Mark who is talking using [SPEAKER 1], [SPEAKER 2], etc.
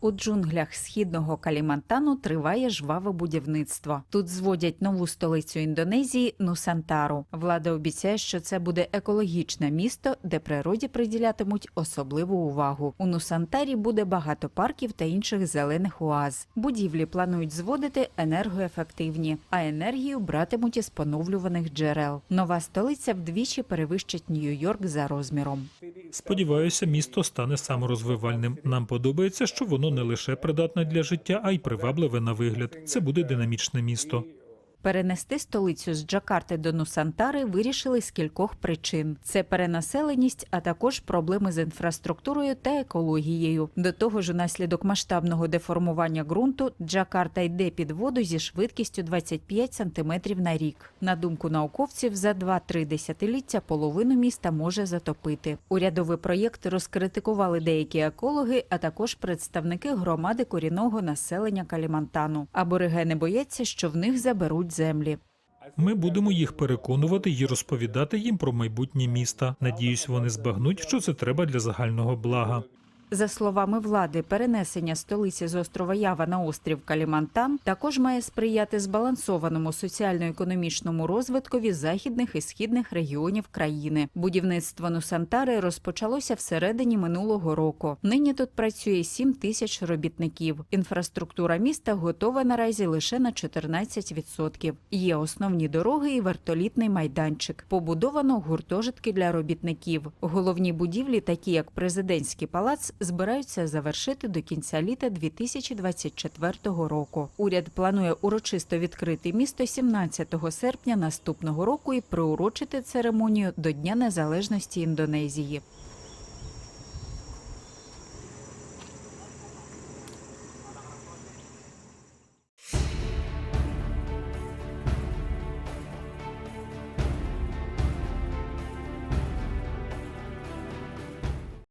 [SPEAKER 1] У джунглях східного Калімантану триває жваве будівництво. Тут зводять нову столицю Індонезії Нусантару. Влада обіцяє, що це буде екологічне місто, де природі приділятимуть особливу увагу. У Нусантарі буде багато парків та інших зелених оаз. Будівлі планують зводити енергоефективні, а енергію братимуть із поновлюваних джерел. Нова столиця вдвічі перевищить Нью-Йорк за розміром.
[SPEAKER 2] Сподіваюся, місто стане саморозвивальним. Нам подобається, що воно не лише придатне для життя, а й привабливе на вигляд. Це буде динамічне місто.
[SPEAKER 1] Перенести столицю з Джакарти до Нусантари вирішили з кількох причин: це перенаселеність, а також проблеми з інфраструктурою та екологією. До того ж, унаслідок масштабного деформування ґрунту Джакарта йде під воду зі швидкістю 25 см на рік. На думку науковців, за 2-3 десятиліття половину міста може затопити. Урядовий проєкт розкритикували деякі екологи, а також представники громади корінного населення Калімантану. Аборигени бояться, що в них заберуть землі.
[SPEAKER 2] Ми будемо їх переконувати і розповідати їм про майбутнє міста. Надіюсь, вони збагнуть, що це треба для загального блага.
[SPEAKER 1] За словами влади, перенесення столиці з острова Ява на острів Калімантан також має сприяти збалансованому соціально-економічному розвиткові західних і східних регіонів країни. Будівництво Нусантари розпочалося всередині минулого року. Нині тут працює 7 тисяч робітників. Інфраструктура міста готова наразі лише на 14%. Є основні дороги і вертолітний майданчик. Побудовано гуртожитки для робітників. Головні будівлі, такі як президентський палац, збираються завершити до кінця літа 2024 року. Уряд планує урочисто відкрити місто 17 серпня наступного року і приурочити церемонію до Дня Незалежності Індонезії.